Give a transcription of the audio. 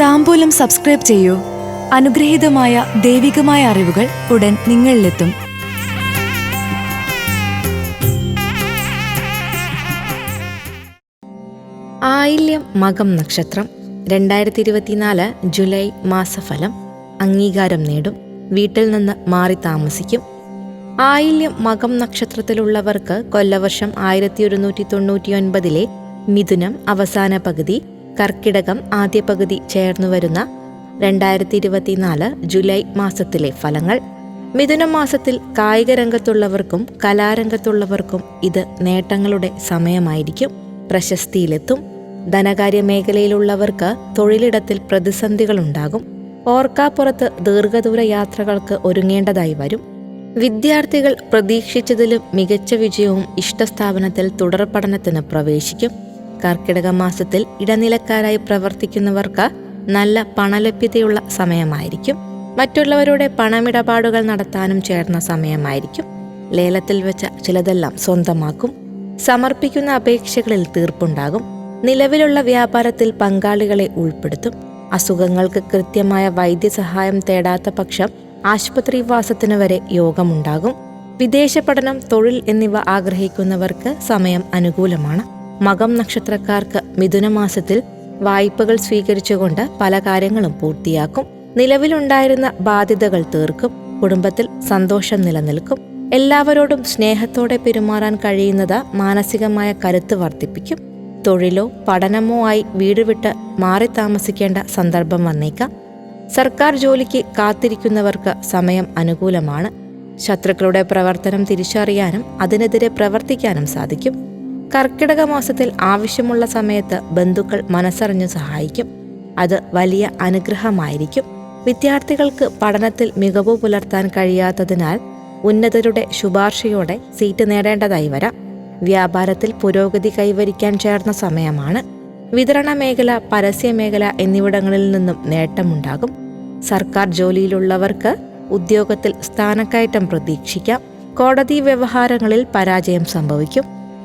താമ്പൂലം subscribe ചെയ്യൂ. അനുഗ്രഹീതമായ ദൈവികമായ അറിവുകൾ ഉടൻ നിങ്ങളിലെത്തും. ആയില്യം മകം നക്ഷത്രം രണ്ടായിരത്തി ഇരുപത്തിനാല് ജൂലൈ മാസഫലം അംഗീകാരം നേടും വീട്ടിൽ നിന്ന് മാറി താമസിക്കും. ആയില്യം മകം നക്ഷത്രത്തിലുള്ളവർക്ക് കൊല്ലവർഷം ആയിരത്തി ഒരുന്നൂറ്റി തൊണ്ണൂറ്റി ഒൻപതിലെ മിഥുനം അവസാന പകുതി കർക്കിടകം ആദ്യ പകുതി ചേർന്നു വരുന്ന രണ്ടായിരത്തി ഇരുപത്തിനാല് ജൂലൈ മാസത്തിലെ ഫലങ്ങൾ. മിഥുന മാസത്തിൽ കായിക രംഗത്തുള്ളവർക്കും കലാരംഗത്തുള്ളവർക്കും ഇത് നേട്ടങ്ങളുടെ സമയമായിരിക്കും. പ്രശസ്തിയിലെത്തും. ധനകാര്യ മേഖലയിലുള്ളവർക്ക് തൊഴിലിടത്തിൽ പ്രതിസന്ധികളുണ്ടാകും. ഓർക്കാപ്പുറത്ത് ദീർഘദൂര യാത്രകൾക്ക് ഒരുങ്ങേണ്ടതായി വരും. വിദ്യാർത്ഥികൾ പ്രതീക്ഷിച്ചതിലും മികച്ച വിജയവും ഇഷ്ടസ്ഥാപനത്തിൽ തുടർ പഠനത്തിന് പ്രവേശിക്കും. കർക്കിടക മാസത്തിൽ ഇടനിലക്കാരായി പ്രവർത്തിക്കുന്നവർക്ക് നല്ല പണലഭ്യതയുള്ള സമയമായിരിക്കും. മറ്റുള്ളവരുടെ പണമിടപാടുകൾ നടത്താനും ചേർന്ന സമയമായിരിക്കും. ലേലത്തിൽ വെച്ച ചിലതെല്ലാം സ്വന്തമാക്കും. സമർപ്പിക്കുന്ന അപേക്ഷകളിൽ തീർപ്പുണ്ടാകും. നിലവിലുള്ള വ്യാപാരത്തിൽ പങ്കാളികളെ ഉൾപ്പെടുത്തും. അസുഖങ്ങൾക്ക് കൃത്യമായ വൈദ്യസഹായം തേടാത്ത പക്ഷം ആശുപത്രിവാസത്തിന് വരെ യോഗമുണ്ടാകും. വിദേശ പഠനം തൊഴിൽ എന്നിവ ആഗ്രഹിക്കുന്നവർക്ക് സമയം അനുകൂലമാണ്. മകം നക്ഷത്രക്കാർക്ക് മിഥുനമാസത്തിൽ വായ്പകൾ സ്വീകരിച്ചുകൊണ്ട് പല കാര്യങ്ങളും പൂർത്തിയാക്കും. നിലവിലുണ്ടായിരുന്ന ബാധ്യതകൾ തീർക്കും. കുടുംബത്തിൽ സന്തോഷം നിലനിൽക്കും. എല്ലാവരോടും സ്നേഹത്തോടെ പെരുമാറാൻ കഴിയുന്നത് മാനസികമായ കരുത്ത് വർദ്ധിപ്പിക്കും. തൊഴിലോ പഠനമോ ആയി വീട് വിട്ട് മാറി താമസിക്കേണ്ട സന്ദർഭം വന്നേക്കാം. സർക്കാർ ജോലിക്ക് കാത്തിരിക്കുന്നവർക്ക് സമയം അനുകൂലമാണ്. ശത്രുക്കളുടെ പ്രവർത്തനം തിരിച്ചറിയാനും അതിനെതിരെ പ്രവർത്തിക്കാനും സാധിക്കും. കർക്കിടക മാസത്തിൽ ആവശ്യമുള്ള സമയത്ത് ബന്ധുക്കൾ മനസ്സറിഞ്ഞു സഹായിക്കും. അത് വലിയ അനുഗ്രഹമായിരിക്കും. വിദ്യാർത്ഥികൾക്ക് പഠനത്തിൽ മികവ് പുലർത്താൻ കഴിയാത്തതിനാൽ ഉന്നതരുടെ ശുപാർശയോടെ സീറ്റ് നേടേണ്ടതായി വരാം. വ്യാപാരത്തിൽ പുരോഗതി കൈവരിക്കാൻ ചേർന്ന സമയമാണ്. വിതരണ മേഖല പരസ്യ മേഖല എന്നിവിടങ്ങളിൽ നിന്നും നേട്ടമുണ്ടാകും. സർക്കാർ ജോലിയിലുള്ളവർക്ക് ഉദ്യോഗത്തിൽ സ്ഥാനക്കയറ്റം പ്രതീക്ഷിക്കാം. കോടതി വ്യവഹാരങ്ങളിൽ പരാജയം സംഭവിക്കും.